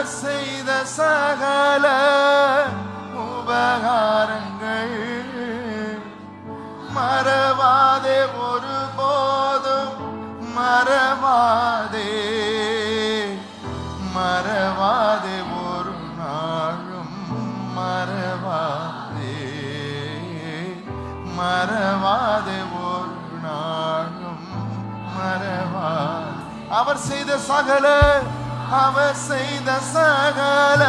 அவர் செய்த சகல உபகாரங்கள். மறவாதே ஒரு போதும் மறவாதே. மறவாதே ஒரு நாளும் மறவாதே. மறவாதே ஒரு நாளும் மறவா அவர் செய்த சகல அவர் செய்த சகல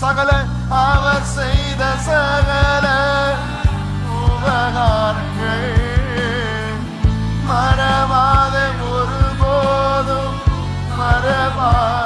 சகல அவர் செய்த சகல உபகாரங்கள். மறவாதே ஒருபோதும் மறவாதே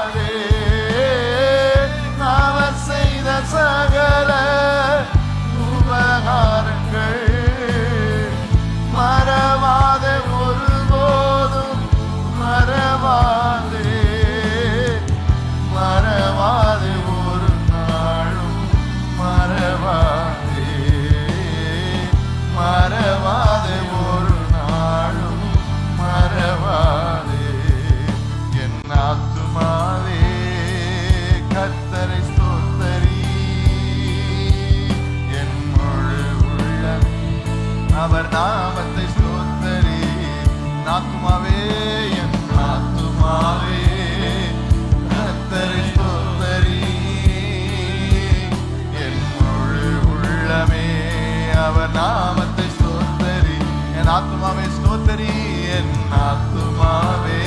நாமத்தை ஸ்தோத்தரி. என் ஆத்துமாவே ஸ்தோத்தரி என் ஆத்மாவே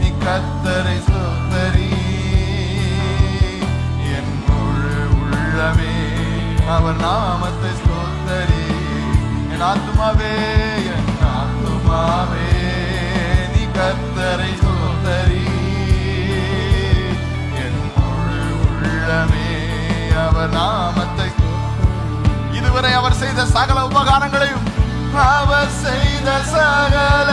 நீ கத்தரை ஸ்தோத்தரி. என் முழு உள்ளமே அவர் நாமத்தை ஸ்தோத்தரி. என் ஆத்மாவே இதுவரை அவர் செய்த சகல உபகாரங்களையும் அவர் செய்த சகல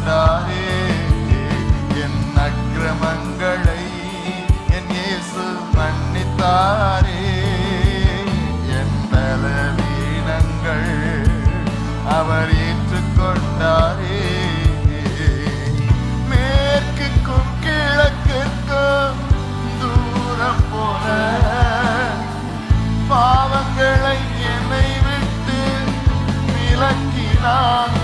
ஏற்றுக்கொண்டாரே என் அக்கிரமங்களை என் இயேசு மன்னித்தாரே. என் பலவீனங்கள் அவர் ஏற்றுக்கொண்டாரே. மேற்குக்கும் கிழக்குக்கும் தூரம் போல பாவங்களை என்னை விட்டு விலக்கினாரே.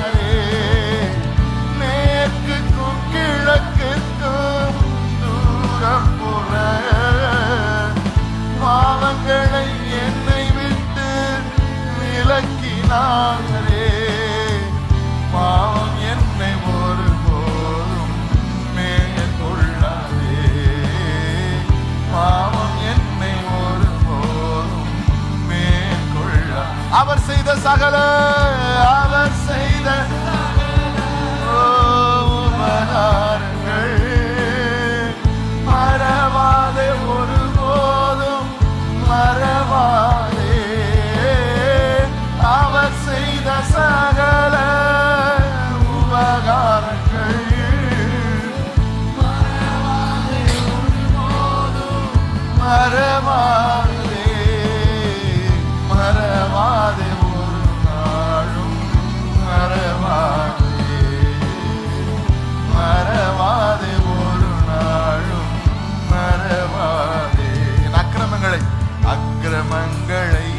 பாவங்களை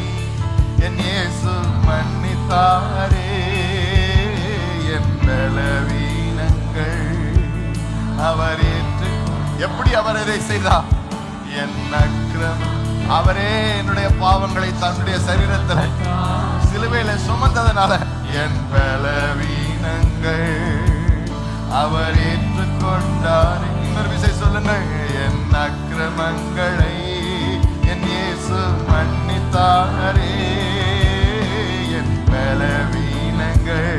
என் இயேசு மன்னித்தாரே. என் பலவீனங்கள் அவர் ஏற்று எப்படி அவர் இதை செய்தார்? என் அக்கிரமம். அவரே என்னுடைய பாவங்களை தன்னுடைய சரீரத்தில் சிலுவையில சுமந்ததனால என் பலவீனங்கள் அவர் ஏற்றுக்கொண்டார். இன்னொரு விசை சொல்லுங்கள். என் அக்கிரமங்களை இயேசு மன்னித்தாரே என் பலவீனங்கள்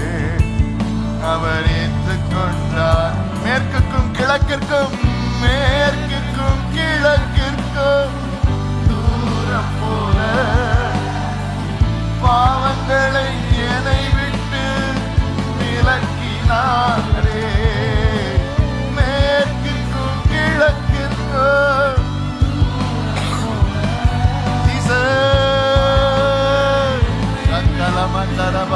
அவர் ஏற்றுக்கொண்டார் மேற்குக்கும் கிழக்கிற்கும் மேற்குக்கும் கிழக்கிற்கும் தூரம் போல பாவங்களை என்னை விட்டு விலக்கினாரே da da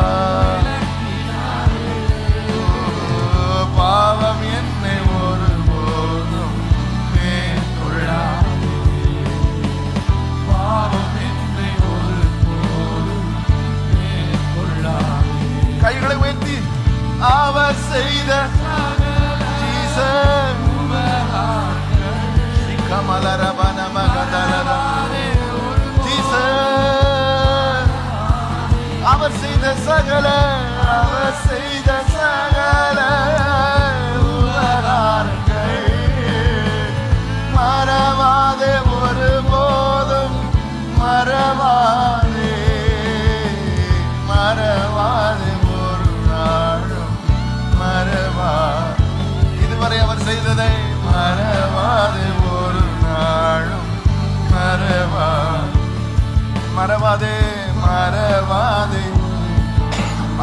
மறவாதே ஒரு நாளும் மறவா மறவாதே மறவாதே.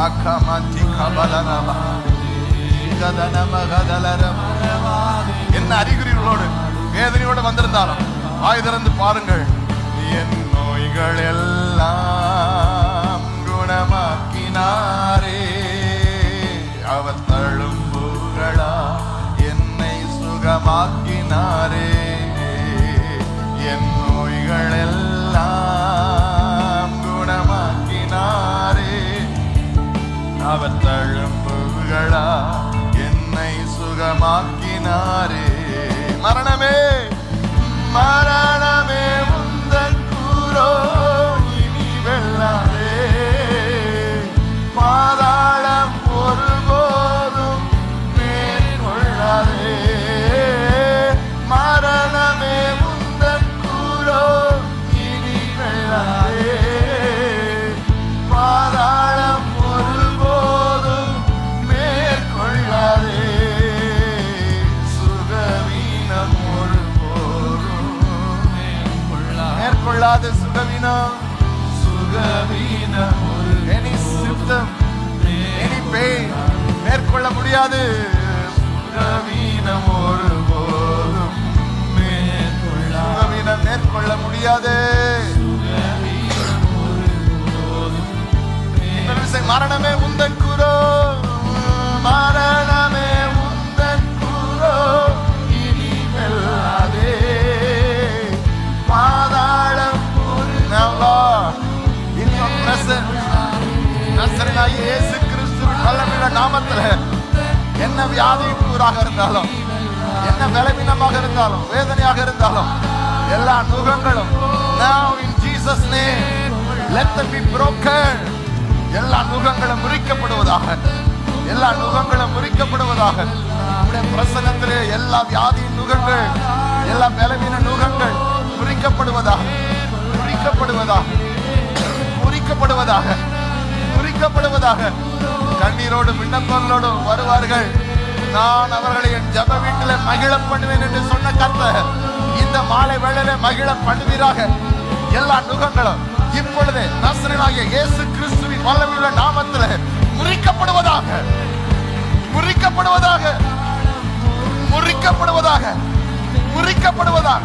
அக்கமத்தி கபலனமா என்ன அறிகுறிகளோடு வேதனையோடு வந்திருந்தாலும் வாய் திறந்து பாருங்கள். என் நோய்கள் எல்லாம் குணமாக்கினாரே. சுகமாக்கினாரே என் நோய்கள் எல்லாம் குணமாக்கினாரே. அவர் தழும்புகளா என்னை சுகமாக்கினாரே. மரணமே மரணமே மேற்கொள்ள முடியாது. சுகவீனம் ஒருபோதும் சுகவீனம் மேற்கொள்ள முடியாது. மரணமே உந்தன் குரோ மரணமே உந்தன் கூறோ இனி வெல்லாதே பாதாளம் Now, Lord, இயேசு கிறிஸ்து நல்ல நாமத்துல என்ன வியாதியின் கூறாக இருந்தாலும் என்ன பலவீனமாக இருந்தாலும் வேதனையாக இருந்தாலும் எல்லா நுகங்களும் now in Jesus name. Let them be broken. எல்லா நுகங்களும் முறிக்கப்படுவதாக எல்லா நுகங்களும் முறிக்கப்படுவதாக. நம்முடைய பிரசனத்திலே எல்லா வியாதியின் நுகங்கள் எல்லா பலவீன நுகங்கள் முறிக்கப்படுவதாக முறிக்கப்படுவதாக முறிக்கப்படுவதாக முறிக்கப்படுவதாக. கண்ணீரோடும் விண்ணப்பங்களோடும் வருவார்கள். நான் அவர்களை என் ஜப வீட்டில் மகிழ பண்ணுவேன் என்று சொன்ன கர்த்தர் இந்த மாலை வேளையில மகிழ பண்ணுவீராக எல்லா நுகங்களும் இப்பொழுது நசரனாகிய இயேசு கிறிஸ்துவின் வல்லமையுள்ள நாமத்தில் முறிக்கப்படுவதாக முறிக்கப்படுவதாக முறிக்கப்படுவதாக முறிக்கப்படுவதாக.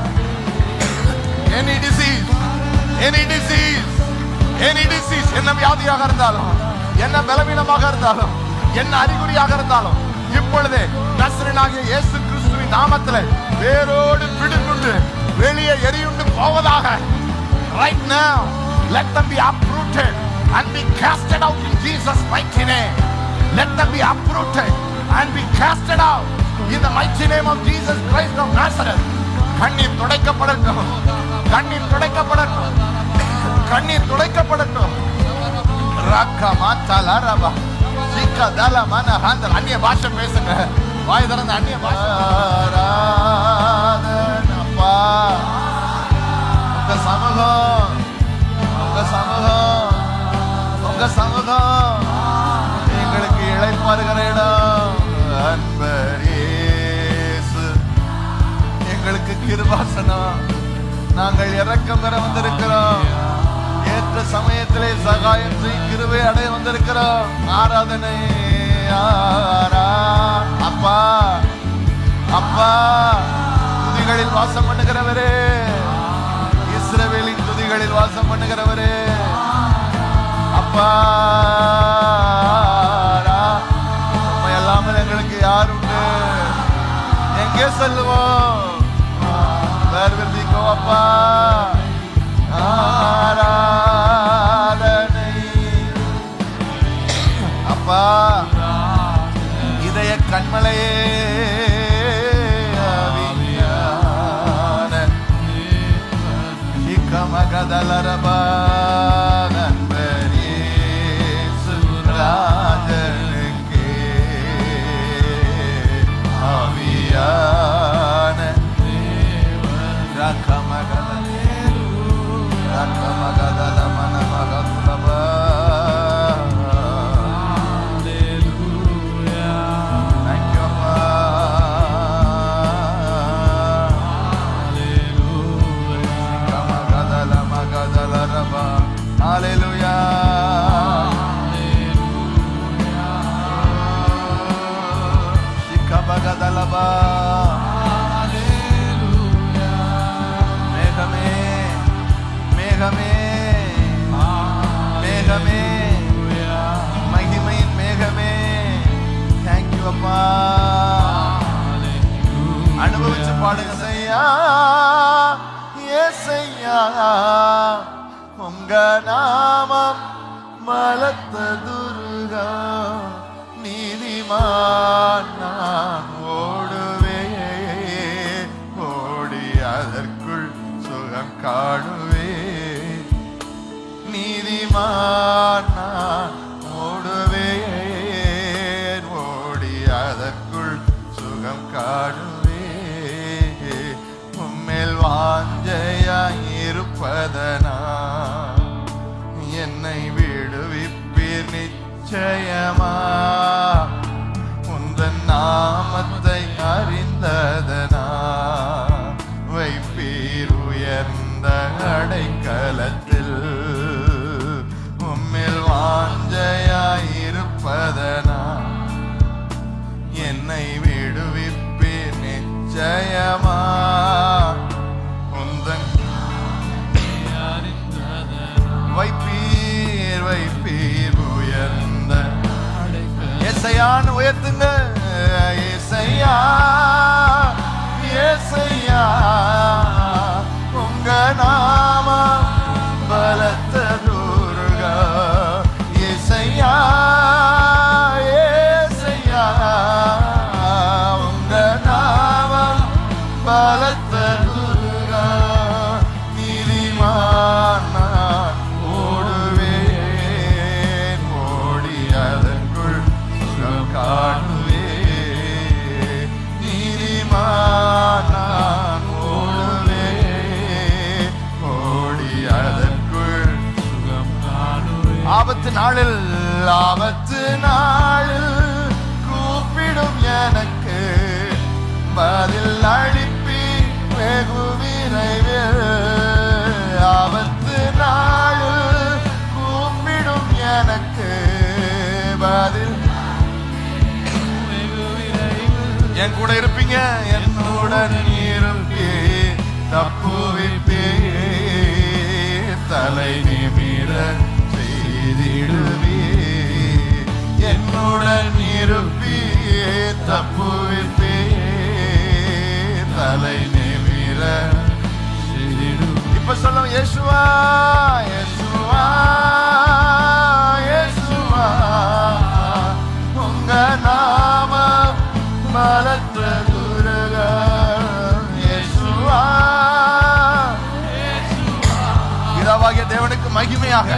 Any disease any disease any disease என்ன வியாதியாக இருந்தாலும் என்ன பலவீனமாக இருந்தாலும் என்ன அறிகுறியாக இருந்தாலும் இப்பொழுதே நசரனாகிய இயேசு கிறிஸ்துவின் நாமத்தில் வேரோடு பிடிக்குண்டு வெளியே எரியுண்டு போவதாக right now let them be uprooted and be casted out in Jesus mighty name let them be uprooted and be casted out In the mighty name of Jesus Christ of Nazareth. கண்ணீர் துடைக்கப்படட்டும் கண்ணீர் துடைக்கப்படட்டும் கண்ணீர் துடைக்கப்படட்டும் அந்நிய பாஷை பேசுங்க வாய் திறந்த அந்நிய பாஷை அப்பா உங்க சமூகம் உங்க சமூகம் உங்க சமூகம் எங்களுக்கு இழைப்பாருகிற இடம் அன்பரேசு எங்களுக்கு கிருபாசனம் நாங்கள் இறக்கம் பெற வந்திருக்கிறோம் இந்த சமயத்திலே சகாயம் கிருவை அடைய வந்திருக்கிறோம். ஆராதனை அப்பா அப்பா துதிகளில் வாசம் பண்ணுகிறவரே. இஸ்ரவேலின் துதிகளில் வாசம் பண்ணுகிறவரே. அப்பா உம்மை எங்களுக்கு யார் உண்டு? எங்கே செல்லுவோம்? வேறு அப்பா. ஆரா. கண்மலையே ஆவியான இக்கமகதலரபா நண்பரே சிக்கபகதலபா. மேகமே மேகமே மேகமே மகிமையின் மேகமே தேங்க்யூ அப்பா அனுபவிச்சு பாடுங்க செய்யா ஏசையா உங்க நாமம் மலத்த துருகா நீதிமான் நான். அதற்குள் சுகம் காணுவே. நீதிமான் நான் ஓடுவேன். ஓடி அதற்குள் சுகம் காணுவே. உம்மேல் வாஞ்சையாயிருப்பதனா என்னை விடுவிப்பீர் நிச்சயமா. அடைக்கலத்தில் உம்மில் வாஞ்சையாயிருப்பதனா என்னை விடுவிப்பே நிச்சயமா? வைப்பீர் வைப்பீர் உயர்ந்த ஏசையான்னு உயர்த்துங்க. ஏசையா ஏசையா உங்க நான் நாளில் ஆபத்து நாளில் கூப்பிடும் எனக்கு பதில் அழிப்பி வெகு விரைவில். ஆபத்து நாளில் கூப்பிடும் எனக்கு பதில் என் கூட இருப்பீங்க? என்னுடன் இருப்பே தப்பு என்னுடன் இருப்பியே தப்புவித்தே தலை நிமிர இப்ப சொல்லும் யேசுவா யேசுவா யேசுவா உங்க நாம மலத்த யேசுவா பிதாவாகிய தேவனுக்கு மகிமையாக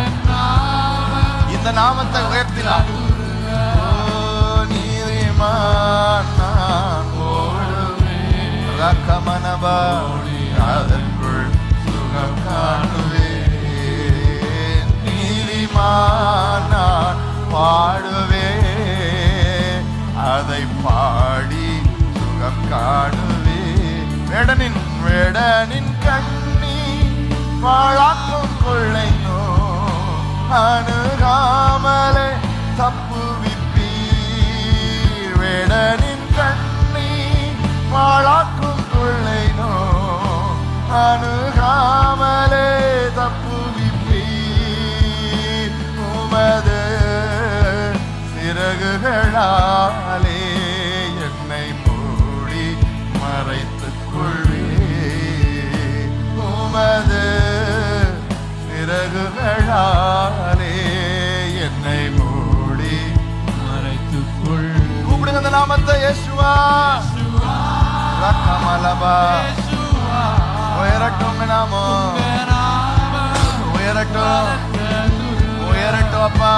இந்த நாமத்தை உயர்த்தினார். நீதிமான் நான் ஓடுவேன். ரக்கமனபா, அதற்குள் சுகம் அதை பாடி சுகம் காணுவேன் வேடனின் வேடனின் கண்ணி பாழாக்கும் கொள்ளைனோ அணுகாமலே தப்ப பாழாக்கும் கொள்ளைனோ அணுகாமலே தப்புவிப்பீர். உமது சிறகுகளாலே என்னை மூடி மறைத்துக் கொள்வே உமது சிறகுகளாலே என்னை மூடி மறைத்துக்கொள். கூப்பிடுங்க அந்த நாமத்தை யேசுவா ரக்கமலபா உயரட்டும் நாமம் உயரட்டும் உயரட்டும் அப்பா